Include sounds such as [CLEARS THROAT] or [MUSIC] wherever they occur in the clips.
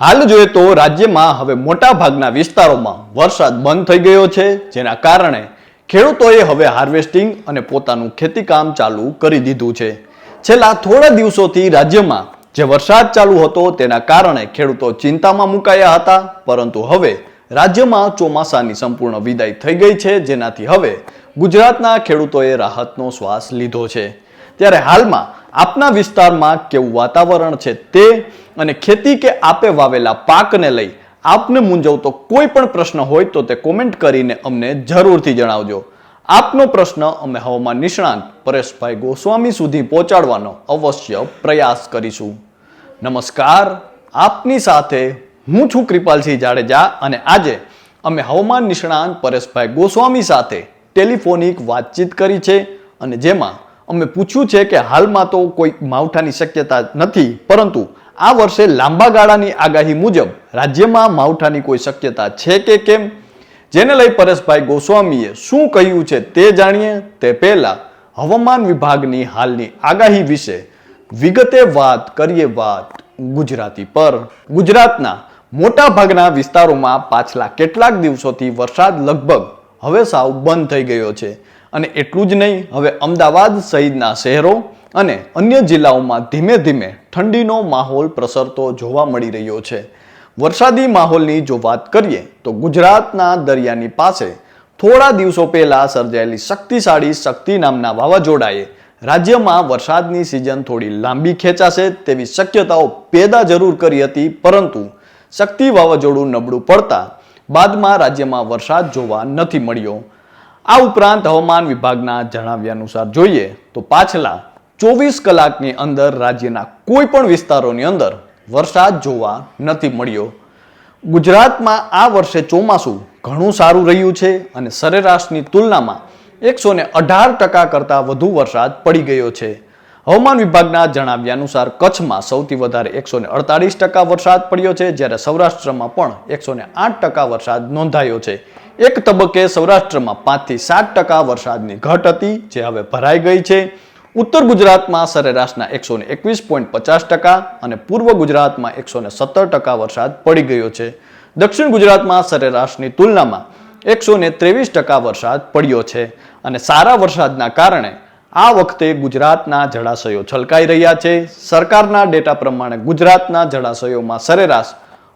હાલ જોઈએ તો રાજ્યમાં હવે મોટા ભાગના વિસ્તારોમાં વરસાદ બંધ થઈ ગયો છે, જેના કારણે ખેડૂતોએ હવે હાર્વેસ્ટિંગ અને પોતાનું ખેતીકામ ચાલુ કરી દીધું છે. છેલ્લા થોડા દિવસોથી રાજ્યમાં જે વરસાદ ચાલુ હતો તેના કારણે ખેડૂતો ચિંતામાં મુકાયા હતા, પરંતુ હવે રાજ્યમાં ચોમાસાની સંપૂર્ણ વિદાય થઈ ગઈ છે, જેનાથી હવે ગુજરાતના ખેડૂતોએ રાહતનો શ્વાસ લીધો છે. ત્યારે હાલમાં આપના વિસ્તારમાં કેવું વાતાવરણ છે તે અને ખેતી કે આપે વાવેલા પાકને લઈ આપને મૂંઝવતો કોઈ પણ પ્રશ્ન હોય તો તે કોમેન્ટ કરીને અમને જરૂરથી જણાવજો. આપનો પ્રશ્ન અમે હવામાન નિષ્ણાંત પરેશભાઈ ગોસ્વામી સુધી પહોંચાડવાનો અવશ્ય પ્રયાસ કરીશું. નમસ્કાર, આપની સાથે હું છું કૃપાલસિંહ જાડેજા અને આજે અમે હવામાન નિષ્ણાંત પરેશભાઈ ગોસ્વામી સાથે ટેલિફોનિક વાતચીત કરી છે અને જેમાં અમે પૂછ્યું છે કે હાલમાં તો કોઈ માવઠાની શક્યતા નથી, પરંતુ આ વર્ષે લાંબા ગાળાની આગાહી મુજબ રાજ્યમાં માવઠાની કોઈ શક્યતા છે કે કેમ? જેને લઈ પરેશભાઈ ગોસ્વામીએ શું કહ્યું છે તે જાણીએ. તે પહેલા હવામાન વિભાગની હાલની આગાહી વિશે વિગતે વાત કરીએ વાત ગુજરાતી પર. ગુજરાતના મોટા ભાગના વિસ્તારોમાં પાછલા કેટલાક દિવસોથી વરસાદ લગભગ હવે સાવ બંધ થઈ ગયો છે. અને એટલું જ નહીં, હવે અમદાવાદ સહિતના શહેરો અને અન્ય જિલ્લાઓમાં ધીમે ધીમે ઠંડીનો માહોલ પ્રસરતો જોવા મળી રહ્યો છે. વરસાદી માહોલની જો વાત કરીએ, તો ગુજરાતના દરિયાની પાસે થોડા દિવસો પહેલા સર્જાયેલી શક્તિશાળી શક્તિ નામના વાવાઝોડાએ રાજ્યમાં વરસાદની સિઝન થોડી લાંબી ખેંચાશે તેવી શક્યતાઓ પેદા જરૂર કરી હતી, પરંતુ શક્તિ વાવાઝોડું નબળું પડતા બાદમાં રાજ્યમાં વરસાદ જોવા નથી મળ્યો. આ ઉપરાંત હવામાન વિભાગના જણાવ્યા અનુસાર જોઈએ તો પાછલા ચોવીસ કલાકની અંદર રાજ્યના કોઈ પણ વિસ્તારોની અંદર વરસાદ જોવા નથી મળ્યો. ગુજરાતમાં આ વર્ષે ચોમાસું ઘણું સારું રહ્યું છે અને સરેરાશની તુલનામાં એકસો ને અઢાર ટકા કરતાં વધુ વરસાદ પડી ગયો છે. હવામાન વિભાગના જણાવ્યા અનુસાર કચ્છમાં સૌથી વધારે એકસો ને અડતાલીસ ટકા વરસાદ પડ્યો છે, જ્યારે સૌરાષ્ટ્રમાં પણ એકસો ને આઠ ટકા વરસાદ નોંધાયો છે. એક તબક્કે સૌરાષ્ટ્રમાં પાંચથી સાત ટકા વરસાદની ઘટ હતી, જે હવે ભરાઈ ગઈ છે. ઉત્તર ગુજરાતમાં સરેરાશના એકસો ને એકવીસ પોઈન્ટ પચાસ ટકા અને પૂર્વ ગુજરાતમાં એકસો ને સત્તર ટકા વરસાદ પડી ગયો છે. દક્ષિણ ગુજરાતમાં સરેરાશની તુલનામાં એકસો ને ત્રેવીસ ટકા વરસાદ પડ્યો છે અને સારા વરસાદના કારણે આ વખતે ગુજરાતના જળાશયો છલકાઈ રહ્યા છે. સરકારના ડેટા પ્રમાણે ગુજરાતના જળાશયોમાં સરેરાશ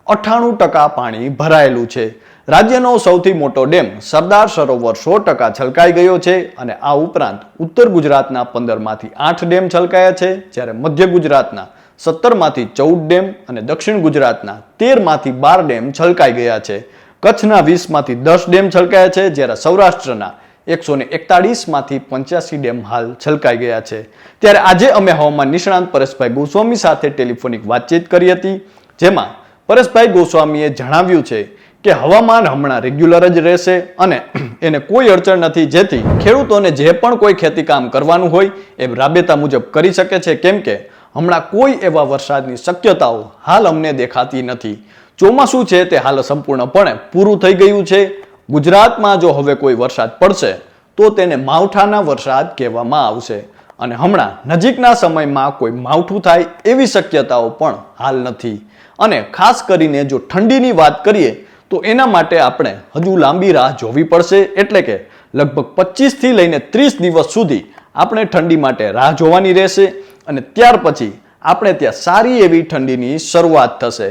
અઠ્ઠાણું ટકા પાણી ભરાયેલું છે. રાજ્યનો સૌથી મોટો ડેમ સરદાર સરોવર સો ટકા છલકાઈ ગયો છે અને આ ઉપરાંત ઉત્તર ગુજરાતના પંદરમાંથી આઠ ડેમ છલકાયા છે, જ્યારે મધ્ય ગુજરાતના સત્તરમાંથી ચૌદ ડેમ અને દક્ષિણ ગુજરાતના તેરમાંથી બાર ડેમ છલકાઈ ગયા છે. કચ્છના વીસમાંથી દસ ડેમ છલકાયા છે, જ્યારે સૌરાષ્ટ્રના એકસો ને એકતાળીસમાંથી પંચ્યાસી ડેમ હાલ છલકાઈ ગયા છે. ત્યારે આજે અમે હવામાન નિષ્ણાંત પરેશભાઈ ગોસ્વામી સાથે ટેલિફોનિક વાતચીત કરી હતી, જેમાં પરેશભાઈ ગોસ્વામીએ જણાવ્યું છે કે હવામાન હમણાં રેગ્યુલર જ રહેશે અને [CLEARS THROAT] એને કોઈ અડચણ નથી. જેથી ખેડૂતોને જે પણ કોઈ ખેતીકામ કરવાનું હોય એ રાબેતા મુજબ કરી શકે છે. કેમ કે હમણાં કોઈ એવા વરસાદની શક્યતાઓ હાલ અમને દેખાતી નથી. ચોમાસું છે તે હાલ સંપૂર્ણપણે પૂરું થઈ ગયું છે. ગુજરાતમાં જો હવે કોઈ વરસાદ પડશે, તો તેને માવઠાના વરસાદ કહેવામાં આવશે. અને હમણાં નજીકના સમયમાં કોઈ માવઠું થાય એવી શક્યતાઓ પણ હાલ નથી. અને ખાસ કરીને જો ઠંડીની વાત કરીએ તો એના માટે આપણે હજુ લાંબી રાહ જોવી પડશે. એટલે કે લગભગ પચીસથી લઈને ત્રીસ દિવસ સુધી આપણે ઠંડી માટે રાહ જોવાની રહેશે અને ત્યાર પછી આપણે ત્યાં સારી એવી ઠંડીની શરૂઆત થશે.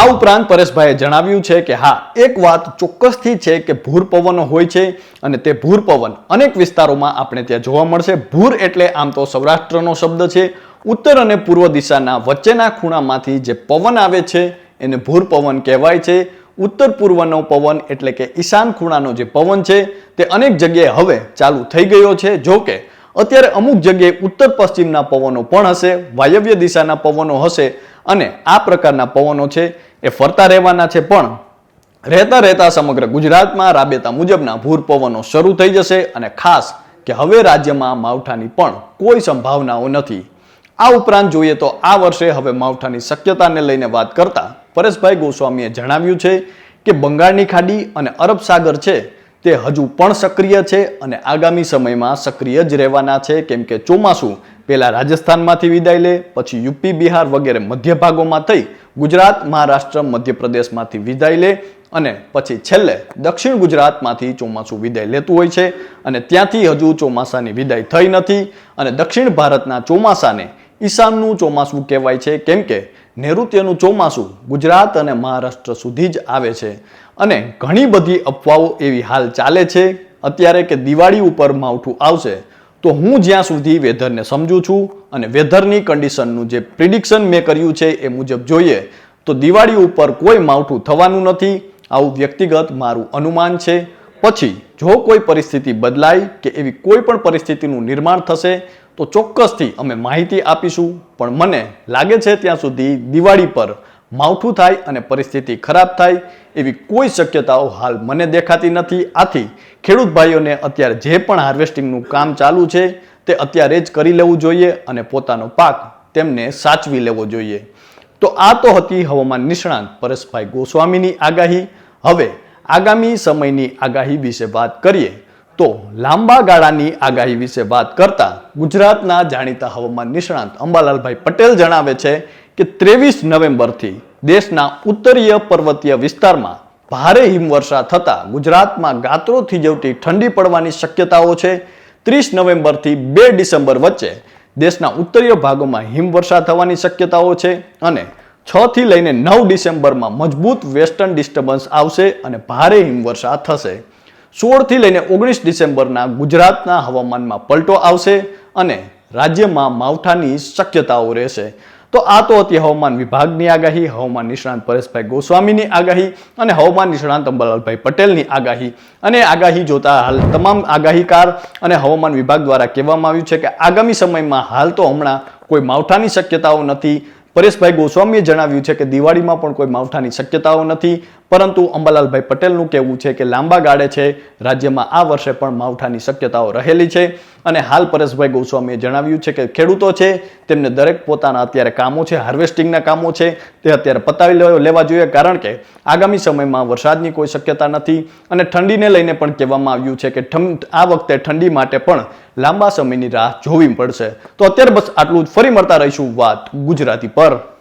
આ ઉપરાંત પરેશભાઈએ જણાવ્યું છે કે હા, એક વાત ચોક્કસથી છે કે ભૂર પવનો હોય છે અને તે ભૂર પવન અનેક વિસ્તારોમાં આપણે ત્યાં જોવા મળશે. ભૂર એટલે આમ તો સૌરાષ્ટ્રનો શબ્દ છે. ઉત્તર અને પૂર્વ દિશાના વચ્ચેના ખૂણામાંથી જે પવન આવે છે, એને ભૂર પવન કહેવાય છે. ઉત્તર પૂર્વનો પવન એટલે કે ઈશાન ખૂણાનો જે પવન છે તે અનેક જગ્યાએ હવે ચાલુ થઈ ગયો છે. જો કે અત્યારે અમુક જગ્યાએ ઉત્તર પશ્ચિમના પવનો પણ હશે, વાયવ્ય દિશાના પવનો હશે અને આ પ્રકારના પવનો છે એ ફરતા રહેવાના છે. પણ રહેતા રહેતા સમગ્ર ગુજરાતમાં રાબેતા મુજબના ભૂર પવનો શરૂ થઈ જશે અને ખાસ કે હવે રાજ્યમાં માવઠાની પણ કોઈ સંભાવનાઓ નથી. આ ઉપરાંત જોઈએ તો આ વર્ષે હવે માવઠાની શક્યતાને લઈને વાત કરતા પરેશભાઈ ગોસ્વામીએ જણાવ્યું છે કે બંગાળની ખાડી અને અરબ સાગર છે તે હજુ પણ સક્રિય છે અને આગામી સમયમાં સક્રિય જ રહેવાના છે. કેમ કે ચોમાસું પહેલાં રાજસ્થાનમાંથી વિદાય લે, પછી યુપી, બિહાર વગેરે મધ્ય ભાગોમાં થઈ ગુજરાત, મહારાષ્ટ્ર, મધ્યપ્રદેશમાંથી વિદાય લે અને પછી છેલ્લે દક્ષિણ ગુજરાતમાંથી ચોમાસું વિદાય લેતું હોય છે અને ત્યાંથી હજુ ચોમાસાની વિદાય થઈ નથી અને દક્ષિણ ભારતના ચોમાસાને ઈશાનનું ચોમાસું કહેવાય છે. કેમ કે નૈઋત્યનું ચોમાસું ગુજરાત અને મહારાષ્ટ્ર સુધી જ આવે છે. અને ઘણી બધી અફવાઓ એવી હાલ ચાલે છે. અત્યારે કે દિવાળી ઉપર માવઠું આવશે, તો હું જ્યાં સુધી વેધરને સમજું છું અને વેધરની કન્ડિશનનું જે પ્રિડિક્શન મેં કર્યું છે એ મુજબ જોઈએ, તો દિવાળી ઉપર કોઈ માવઠું થવાનું નથી. આવું વ્યક્તિગત મારું અનુમાન છે. પછી, જો કોઈ પરિસ્થિતિ બદલાય કે એવી કોઈ પણ પરિસ્થિતિનું નિર્માણ થશે તો ચોક્કસથી અમે માહિતી આપીશું. પણ મને લાગે છે ત્યાં સુધી દિવાળી પર માવઠું થાય અને પરિસ્થિતિ ખરાબ થાય એવી કોઈ શક્યતાઓ હાલ મને દેખાતી નથી. આથી ખેડૂત ભાઈઓને અત્યારે જે પણ હાર્વેસ્ટિંગનું કામ ચાલુ છે તે અત્યારે જ કરી લેવું જોઈએ અને પોતાનો પાક તેમને સાચવી લેવો જોઈએ. તો આ તો હતી હવામાન નિષ્ણાંત પરેશભાઈ ગોસ્વામીની આગાહી. હવે આગામી સમયની આગાહી વિશે વાત કરીએ તો લાંબા ગાળાની આગાહી વિશે વાત કરતા ગુજરાતના જાણીતા હવામાન નિષ્ણાંત અંબાલાલભાઈ પટેલ જણાવે છે કે ત્રેવીસ નવેમ્બરથી દેશના ઉત્તરીય પર્વતીય વિસ્તારમાં ભારે હિમવર્ષા થતાં ગુજરાતમાં ગાત્રો થીજવતી ઠંડી પડવાની શક્યતાઓ છે. ત્રીસ નવેમ્બરથી બે ડિસેમ્બર વચ્ચે દેશના ઉત્તરીય ભાગોમાં હિમવર્ષા થવાની શક્યતાઓ છે અને છ થી લઈને નવ ડિસેમ્બરમાં મજબૂત વેસ્ટર્ન ડિસ્ટર્બન્સ આવશે અને ભારે હિમવર્ષા થશે. સોળથી લઈને ઓગણીસ ડિસેમ્બરના ગુજરાતના હવામાનમાં પલટો આવશે અને રાજ્યમાં માવઠાની શક્યતાઓ રહેશે. તો આ તો હતી હવામાન વિભાગની આગાહી, હવામાન નિષ્ણાંત પરેશભાઈ ગોસ્વામીની આગાહી અને હવામાન નિષ્ણાંત અંબાલાલભાઈ પટેલની આગાહી. અને આગાહી જોતા હાલ તમામ આગાહીકાર અને હવામાન વિભાગ દ્વારા કહેવામાં આવ્યું છે કે આગામી સમયમાં હાલ તો હમણાં કોઈ માવઠાની શક્યતાઓ નથી. પરેશભાઈ ગોસ્વામીએ જણાવ્યું છે કે દિવાળીમાં પણ કોઈ માવઠાની શક્યતાઓ નથી. પરંતુ અંબાલાલભાઈ પટેલનું કહેવું છે કે લાંબા ગાળે છે, રાજ્યમાં આ વર્ષે પણ માવઠાની શક્યતાઓ રહેલી છે અને હાલ પરેશભાઈ ગોસ્વામીએ જણાવ્યું છે કે ખેડૂતો છે, તેમને દરેક પોતાના અત્યારે કામો છે, હાર્વેસ્ટિંગના કામો છે, તે અત્યારે પતાવી લેવા- જોઈએ કારણ કે આગામી સમયમાં વરસાદની કોઈ શક્યતા નથી અને ઠંડીને લઈને પણ કહેવામાં આવ્યું છે કે આ વખતે ઠંડી માટે પણ લાંબા સમયની રાહ જોવી પડશે. તો અત્યારે બસ આટલું જ. ફરી મળતા રહીશું વાત ગુજરાતી પર.